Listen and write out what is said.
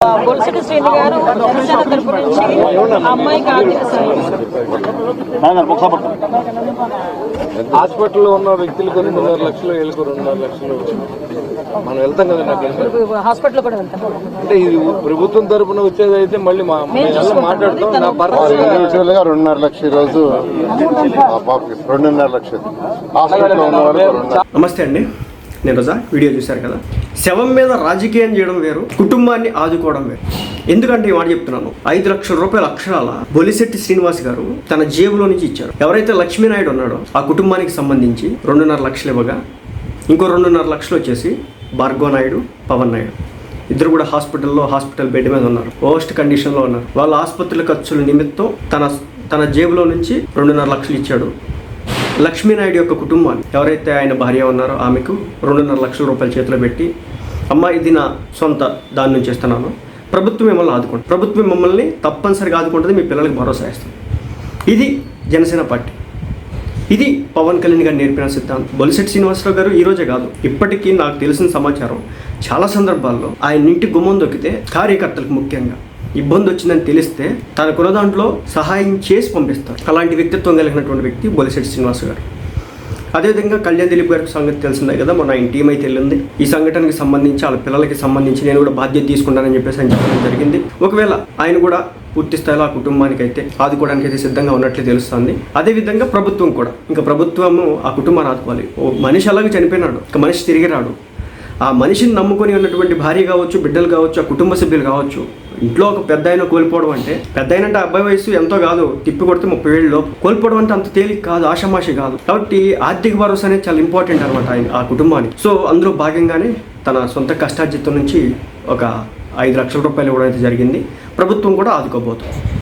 బొలిసెట్టి శ్రీని గారు జనసేన తరపు నుంచి ఆ అమ్మాయికి ఆర్థిక సాయం హాస్పిటల్లో ఉన్న వ్యక్తులకు రెండున్నర లక్షలు వీళ్ళకు రెండున్నర లక్షలు. మనం వెళ్తాం కదా నాకు. హాస్పిటల్ కూడా వెళ్తాం. అంటే ఇది ప్రభుత్వం తరపున వచ్చేది అయితే మళ్ళీ మాట్లాడతాం. నా భర్త ఇండివిజువల్గా రెండున్నర లక్ష ఈ రోజు ఆ పాపకి రెండున్నర లక్షలు హాస్పిటల్లో ఉన్న వాళ్ళకి రెండున్నర. నమస్తే అండి. నేను వీడియో చూశారు కదా? శవం మీద రాజకీయం చేయడం వేరు కుటుంబాన్ని ఆదుకోవడం వేరు. ఎందుకంటే ఈ మాట చెప్తున్నాను ఐదు లక్షల రూపాయల అక్షరాల బొలిశెట్టి శ్రీనివాస్ గారు తన జేబులో నుంచి ఇచ్చారు. ఎవరైతే లక్ష్మీనాయుడు ఉన్నాడో ఆ కుటుంబానికి సంబంధించి రెండున్నర లక్షలు ఇవ్వగా ఇంకో రెండున్నర లక్షలు వచ్చేసి భార్గవ నాయుడు పవన్ నాయుడు ఇద్దరు కూడా హాస్పిటల్లో హాస్పిటల్ బెడ్ మీద ఉన్నారు. వర్స్ట్ కండిషన్లో ఉన్నారు. వాళ్ళ ఆసుపత్రుల ఖర్చుల నిమిత్తం తన తన జేబులో నుంచి రెండున్నర లక్షలు ఇచ్చాడు లక్ష్మీనాయుడు యొక్క కుటుంబాన్ని ఎవరైతే ఆయన భార్య ఉన్నారో ఆమెకు రెండున్నర లక్షల రూపాయల చేతిలో పెట్టి అమ్మ ఇది నా సొంత దాని నుంచి ఇస్తున్నాను ప్రభుత్వం మిమ్మల్ని ఆదుకుంటుంది. ప్రభుత్వం మిమ్మల్ని తప్పనిసరిగా ఆదుకుంటుంది. మీ పిల్లలకి భరోసా ఇస్తుంది ఇది జనసేన పార్టీ. ఇది పవన్ కళ్యాణ్ గారు నేర్పిన సిద్ధాంతం. బొలిశెట్టి శ్రీనివాసరావు గారు ఈ రోజే కాదు ఇప్పటికీ నాకు తెలిసిన సమాచారం చాలా సందర్భాల్లో ఆయన ఇంటి గుమ్మం దొక్కితే కార్యకర్తలకు ముఖ్యంగా ఇబ్బంది వచ్చిందని తెలిస్తే తనకున్న దాంట్లో సహాయం చేసి పంపిస్తారు అలాంటి వ్యక్తిత్వం కలిగినటువంటి వ్యక్తి బొలిశెట్టి శ్రీనివాస్ గారు. అదేవిధంగా కళ్యాణ్ దిలీప్ గారికి సంగతి తెలిసిందే కదా మొన్న ఆయన టీం అయితే వెళ్ళింది. ఈ సంఘటనకి సంబంధించి వాళ్ళ పిల్లలకి సంబంధించి నేను కూడా బాధ్యత తీసుకుంటానని చెప్పేసి ఆయన చెప్పడం జరిగింది. ఒకవేళ ఆయన కూడా పూర్తి స్థాయిలో ఆ కుటుంబానికి అయితే ఆదుకోవడానికి అయితే సిద్ధంగా ఉన్నట్లు తెలుస్తుంది. అదేవిధంగా ప్రభుత్వం కూడా. ఇంకా ప్రభుత్వము ఆ కుటుంబాన్ని ఆదుకోవాలి. ఓ మనిషి అలాగే చనిపోయినాడు. ఇంకా మనిషి తిరిగి రాడు. ఆ మనిషిని నమ్ముకొని ఉన్నటువంటి భార్య కావచ్చు బిడ్డలు కావచ్చు ఆ కుటుంబ సభ్యులు కావచ్చు ఇంట్లో ఒక పెద్ద ఆయన కోల్పోవడం అంటే పెద్ద అయినంటే అంటే అబ్బాయి వయసు ఎంతో కాదు తిప్పి కొడితే ముప్పై ఏళ్ళు కోల్పోవడం అంటే అంత తేలిక కాదు ఆషమాషి కాదు. కాబట్టి ఆర్థిక భరోసా అనేది చాలా ఇంపార్టెంట్ అనమాట ఆయన ఆ కుటుంబానికి. సో అందులో భాగంగానే తన సొంత కష్టార్జితం నుంచి ఒక ఐదు లక్షల రూపాయలు ఇవ్వడం అయితే జరిగింది. ప్రభుత్వం కూడా ఆదుకోబోతుంది.